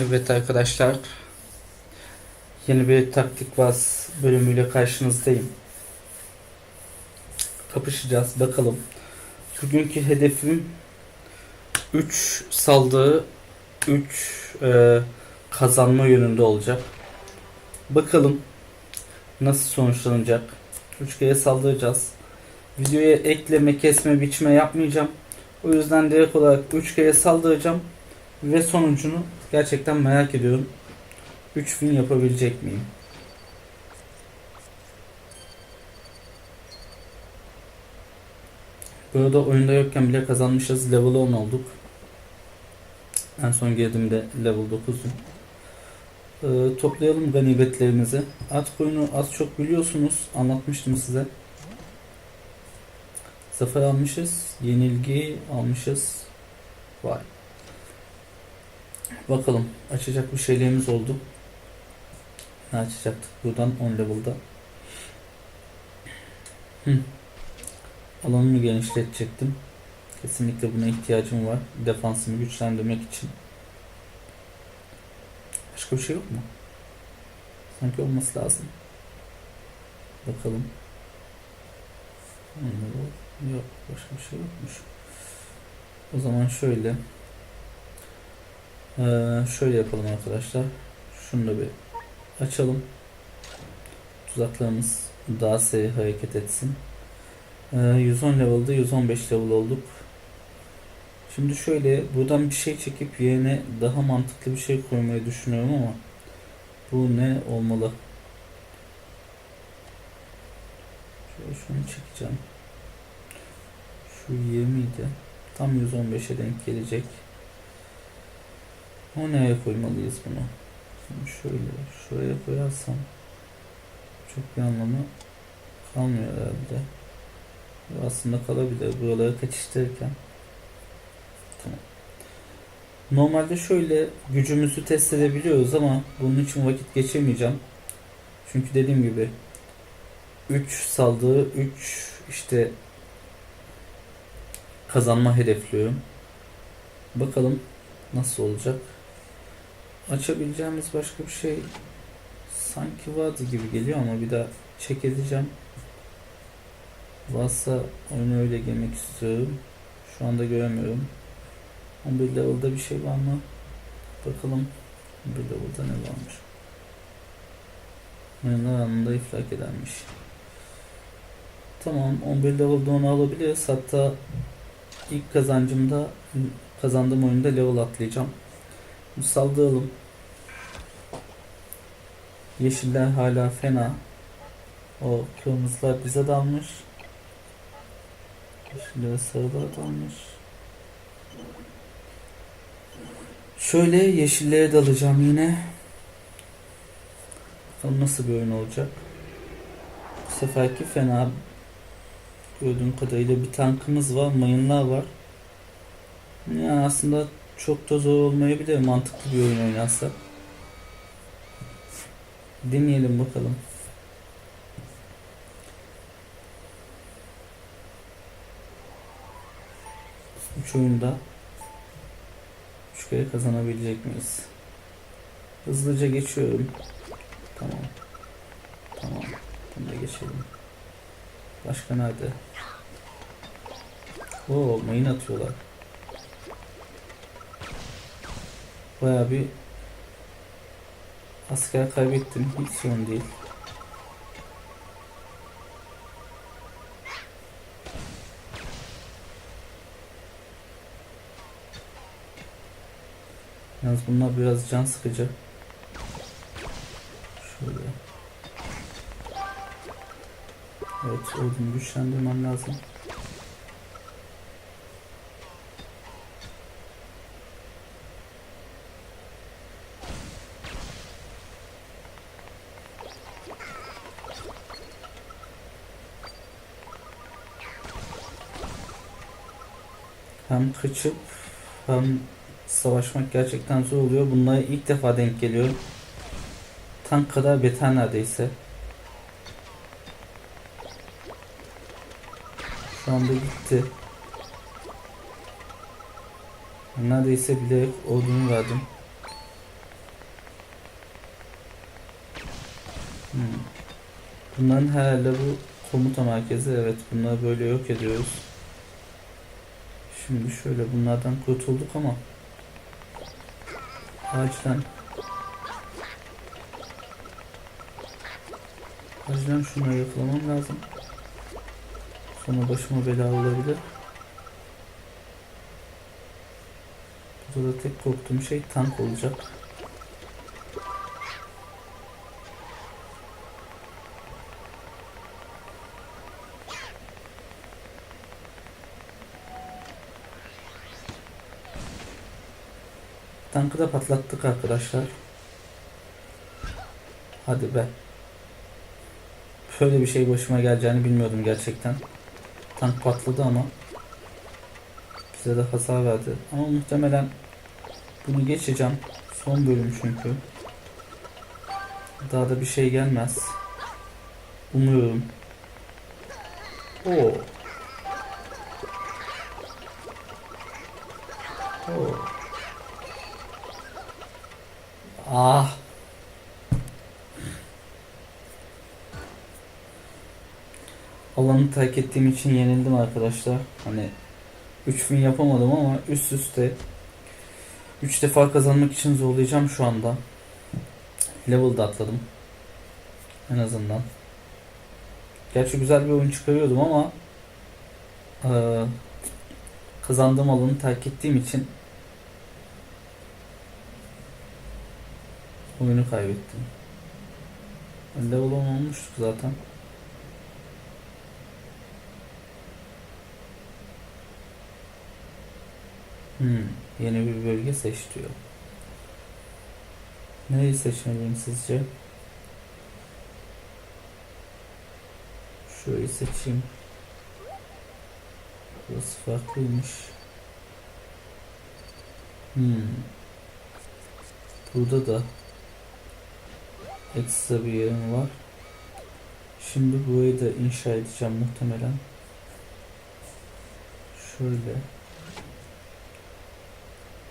Evet arkadaşlar. Yeni bir taktik vaz bölümüyle karşınızdayım. Kapışacağız bakalım. Bugünkü hedefim 3 saldığı 3 kazanma yönünde olacak. Bakalım nasıl sonuçlanacak. 3 kere saldıracağız. Videoya ekleme, kesme, biçme yapmayacağım. O yüzden direkt olarak 3 kere saldıracağım. Ve sonucunu gerçekten merak ediyorum. 3 win yapabilecek miyim? Burada oyunda yokken bile kazanmışız. Level 10 olduk. En son girdiğimde level 9'dum. Ee, toplayalım ganimetlerimizi. At koyunu az çok biliyorsunuz. Anlatmıştım size. Zafer almışız. Yenilgi almışız. Vay. Bakalım açacak bir şeylerimiz oldu. Ne açacaktık buradan 10 level'da. Hı. Alanımı genişletecektim. Kesinlikle buna ihtiyacım var. Defansımı güçlendirmek için. Başka bir şey yok mu? Sanki olması lazım. Bakalım. Yok. Başka bir şey yokmuş. O zaman şöyle. Ee, şöyle yapalım arkadaşlar. Şunu da bir açalım. Tuzaklarımız daha seri hareket etsin. Ee, 110 level'da 115 level olduk. Şimdi şöyle buradan bir şey çekip yerine daha mantıklı bir şey koymayı düşünüyorum ama bu ne olmalı? Şöyle şunu çekeceğim. Şu 20 idi. Tam 115'e denk gelecek. O nereye koymalıyız bunu? Şimdi şöyle şuraya koyarsam çok bir anlamı kalmıyor herhalde. Aslında kalabilir buraları kaçıştırırken. Tamam. Normalde şöyle gücümüzü test edebiliyoruz ama bunun için vakit geçirmeyeceğim. Çünkü dediğim gibi 3 saldığı 3 işte kazanma hedefliyorum. Bakalım nasıl olacak. Açabileceğimiz başka bir şey sanki vardı gibi geliyor ama bir daha check edeceğim. Varsa oyuna öyle girmek istiyorum. Şu anda göremiyorum. 11 level'da bir şey var mı? Bakalım. 11 level'da ne varmış? Oyunlar anında iflak edermiş. Tamam 11 level'da onu alabiliriz. Hatta ilk kazancımda kazandığım oyunda level atlayacağım. Saldıralım. Yeşiller hala fena. O kırmızılar bize dalmış. Yeşiller sarılar dalmış. Şöyle yeşillere dalacağım yine. Bakalım nasıl bir oyun olacak. Bu seferki fena. Gördüğüm kadarıyla bir tankımız var, mayınlar var. Yani aslında çok da zor olmayabilir mantıklı bir oyun oynarsa. Deneyelim bakalım. Üç oyunda üç kere kazanabilecek miyiz? Hızlıca geçiyorum. Tamam. Tamam. Bunu da geçelim. Başka nerede? Oo, mayın atıyorlar. Baya bir asker kaybettim. Hiç sorun değil. Yalnız bunlar biraz can sıkıcı. Şöyle. Evet, ordunu güçlendirmem lazım. Hem kaçıp hem savaşmak gerçekten zor oluyor. Bunlara ilk defa denk geliyorum. Tank kadar beter neredeyse. Şu anda gitti. Neredeyse bile olduğunu verdim. Hmm. Bunların herhalde bu komuta merkezi evet bunları böyle yok ediyoruz. Şimdi şöyle bunlardan kurtulduk ama acilen acilen şunları yakalamam lazım. Sonra başıma bela olabilir. Burada da tek korktuğum şey tank olacak. Tankı da patlattık arkadaşlar. Hadi be. Şöyle bir şey başıma geleceğini bilmiyordum gerçekten. Tank patladı ama bize de hasar verdi. Ama muhtemelen bunu geçeceğim. Son bölüm çünkü. Daha da bir şey gelmez. Umuyorum. Oo. Oo. Ah. Alanı terk ettiğim için yenildim arkadaşlar. Hani 3000 yapamadım ama üst üste 3 defa kazanmak için zorlayacağım şu anda. Level'da atladım. En azından. Gerçi güzel bir oyun çıkarıyordum ama eee, kazandığım alanı terk ettiğim için oyunu kaybettim. Level 10 olmuştuk zaten. Hmm, yeni bir bölge seç diyor. Nereyi seçmeliyim sizce? Şurayı seçeyim. Burası farklıymış. Hmm. Burada da ekstra bir yerim var. Şimdi burayı da inşa edeceğim muhtemelen. Şöyle.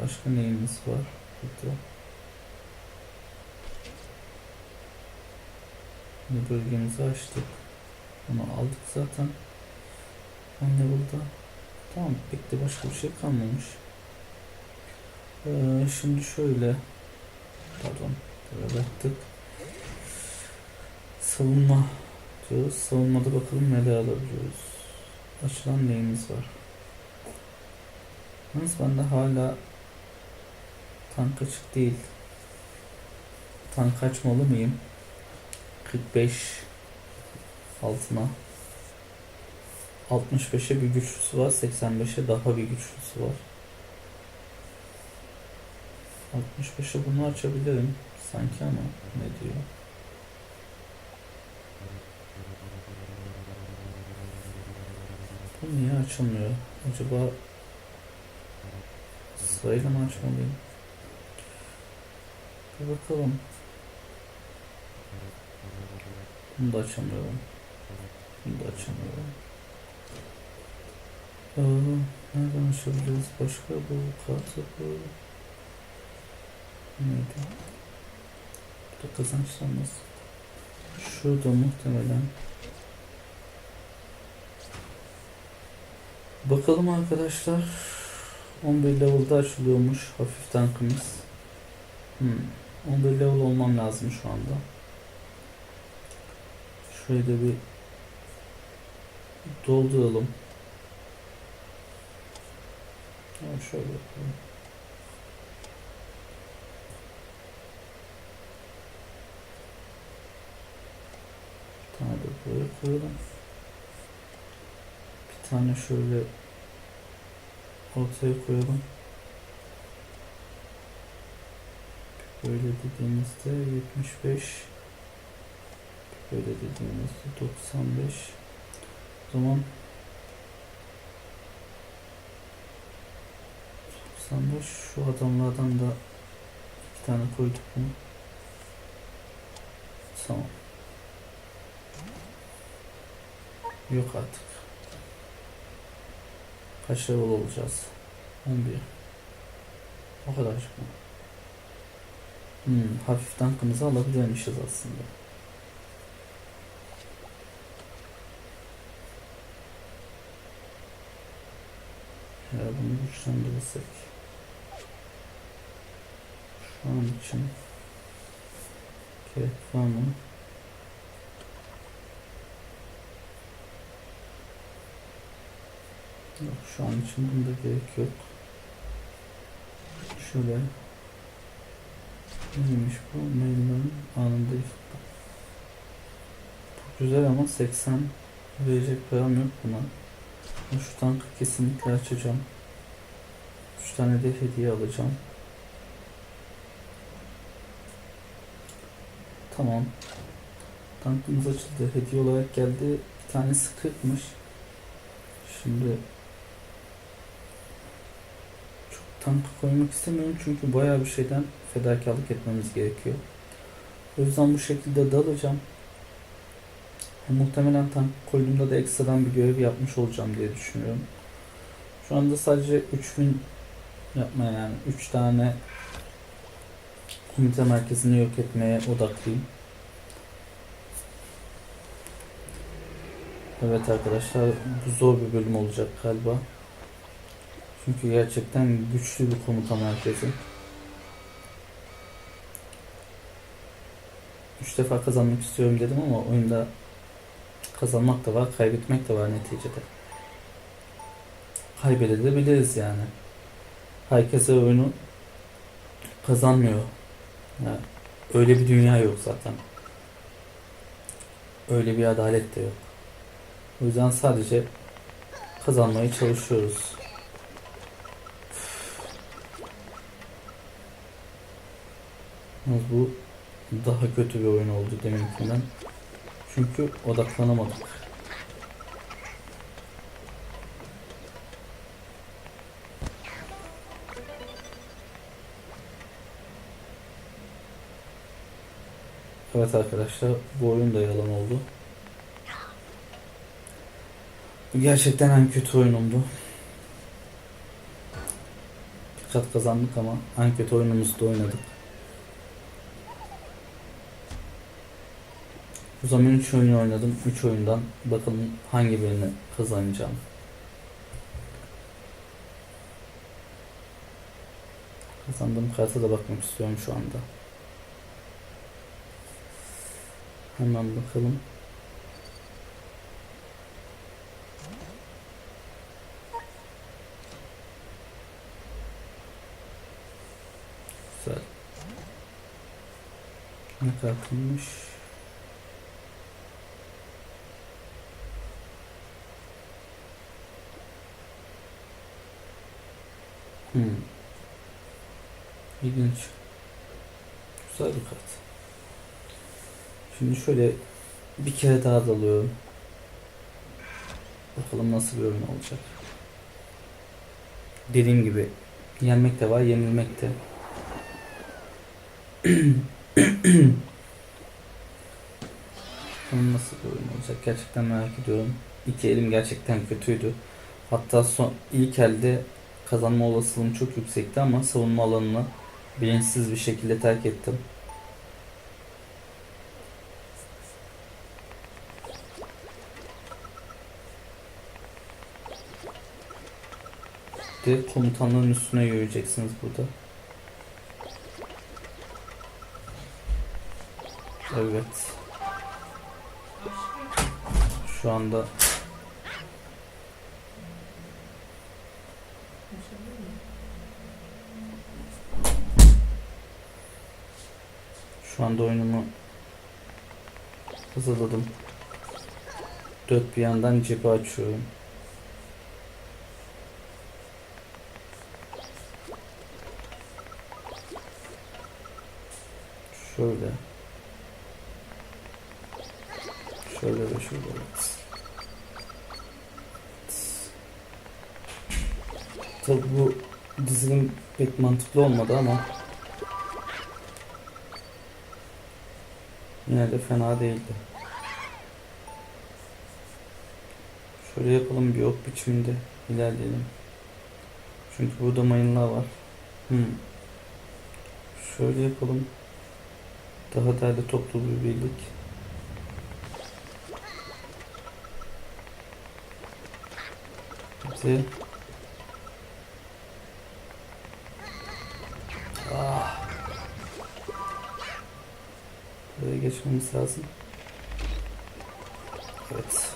Başka neyimiz var burada? Bu bölgemizi açtık. Bunu aldık zaten. On level'da. Tamam bitti başka bir şey kalmamış. Ee, şimdi şöyle pardon böyle baktık. Savunma diyoruz. Savunmada bakalım neler alabiliyoruz. Açılan neyimiz var. Yalnız bende hala tank açık değil. Tank açmalı mıyım? 45 altına 65'e bir güçlüsü var 85'e daha bir güçlüsü var 65'e bunu açabilirim sanki ama ne diyor niye açılmıyor acaba sırayla mı açmalıyım bir bakalım bunu da açamıyorum. Bunu da açamıyorum. Ee, nereden açabiliriz? Başka bu kartı bu. Neydi? Bu da kazançlanmaz. Şurada muhtemelen. Bakalım arkadaşlar. 11 level'da açılıyormuş hafif tankımız. Hmm. 11 level olmam lazım şu anda. Şöyle de bir dolduralım. Ha, şöyle yapalım. Bir tane koyalım. Tane şöyle ortaya koyalım. Böyle dediğimizde 75 Böyle dediğimizde 95 o zaman 95 şu adamlardan da iki tane koyduk mu? Tamam. Yok artık başarılı olacağız. Onu diyor. O kadar çok mu? Hmm, hafif tankımızı alabilirmişiz aslında. Eğer bunu güçlendirirsek. Şu an için gerek var mı? Yok şu an için bunda gerek yok. Şöyle neymiş bu? Mail'den anında ifade. Bu güzel ama 80 verecek param yok buna. Şu tankı kesinlikle açacağım. 3 tane de hediye alacağım. Tamam. Tankımız açıldı. Hediye olarak geldi. Bir tanesi 40'mış. Şimdi çok tank koymak istemiyorum çünkü bayağı bir şeyden fedakarlık etmemiz gerekiyor. O yüzden bu şekilde dalacağım. Muhtemelen tank koyduğumda da ekstradan bir görev yapmış olacağım diye düşünüyorum. Şu anda sadece 3000 yapmaya yani 3 tane komite merkezini yok etmeye odaklıyım. Evet arkadaşlar bu zor bir bölüm olacak galiba. Çünkü gerçekten güçlü bir komuta merkezi. Üç defa kazanmak istiyorum dedim ama oyunda kazanmak da var, kaybetmek de var neticede. Kaybedebiliriz yani. Herkese oyunu kazanmıyor. Yani öyle bir dünya yok zaten. Öyle bir adalet de yok. O yüzden sadece kazanmaya çalışıyoruz. Yalnız bu daha kötü bir oyun oldu deminkinden. Çünkü odaklanamadık. Evet arkadaşlar bu oyun da yalan oldu. Bu gerçekten en kötü oyunumdu. Dikkat kazandık ama en kötü oyunumuzda oynadık. O zaman 3 oyun oynadım. 3 oyundan bakalım hangi birini kazanacağım. Kazandığım karta da bakmak istiyorum şu anda. Hemen bakalım. Güzel. Ne kartıymış? Hmm. İlginç. Güzel bir kart. Şimdi şöyle bir kere daha dalıyorum. Bakalım nasıl bir oyun olacak. Dediğim gibi yenmek de var, yenilmek de. Bakalım nasıl bir oyun olacak gerçekten merak ediyorum. İki elim gerçekten kötüydü. Hatta son ilk elde kazanma olasılığım çok yüksekti ama savunma alanını bilinçsiz bir şekilde terk ettim. De komutanların üstüne yürüyeceksiniz burada. Evet. Şu anda Şu anda oyunumu hazırladım. Dört bir yandan cephe açıyorum. Şöyle. Şöyle ve şöyle. Tabi bu dizilim pek mantıklı olmadı ama Yine de fena değildi. Şöyle yapalım bir ok biçiminde ilerleyelim. Çünkü burada mayınlar var. Hmm. Şöyle yapalım. Daha değerli toplu bir birlik. Bize geçmemiz lazım. Evet.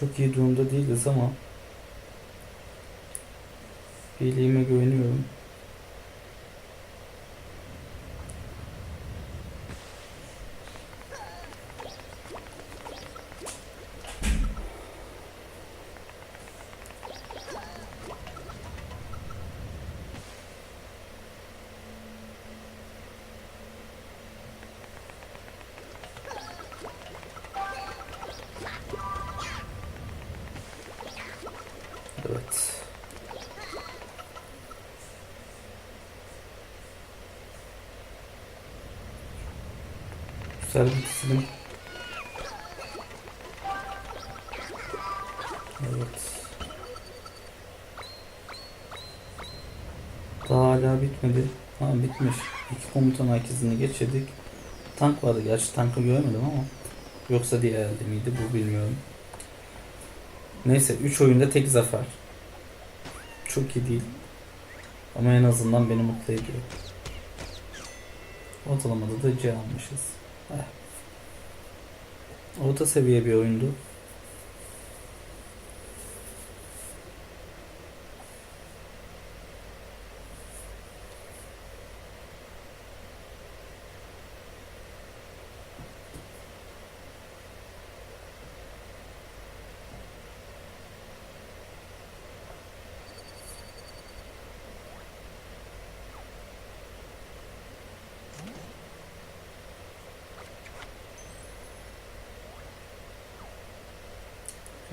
Çok iyi durumda değiliz ama birliğime güveniyorum. Evet. Güzel bir dizilim. Evet. Daha hala bitmedi. Ha bitmiş. İki komutan herkesini geçirdik. Tank vardı. Gerçi tankı göremedim ama. Yoksa diğer elde miydi bu bilmiyorum. Neyse 3 oyunda tek zafer. Çok iyi değil. Ama en azından beni mutlu ediyor. Ortalamada da C almışız. Orta seviye bir oyundu.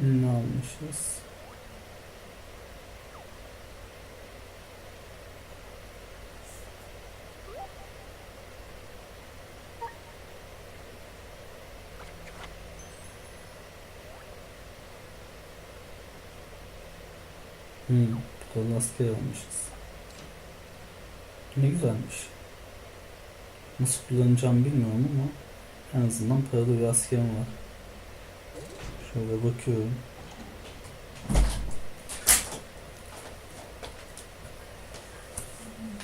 Ne almışız? Hmm, kolun asker almışız. Ne güzelmiş. Nasıl kullanacağımı bilmiyorum ama en azından paralı bir askerim var. Şöyle bakıyorum.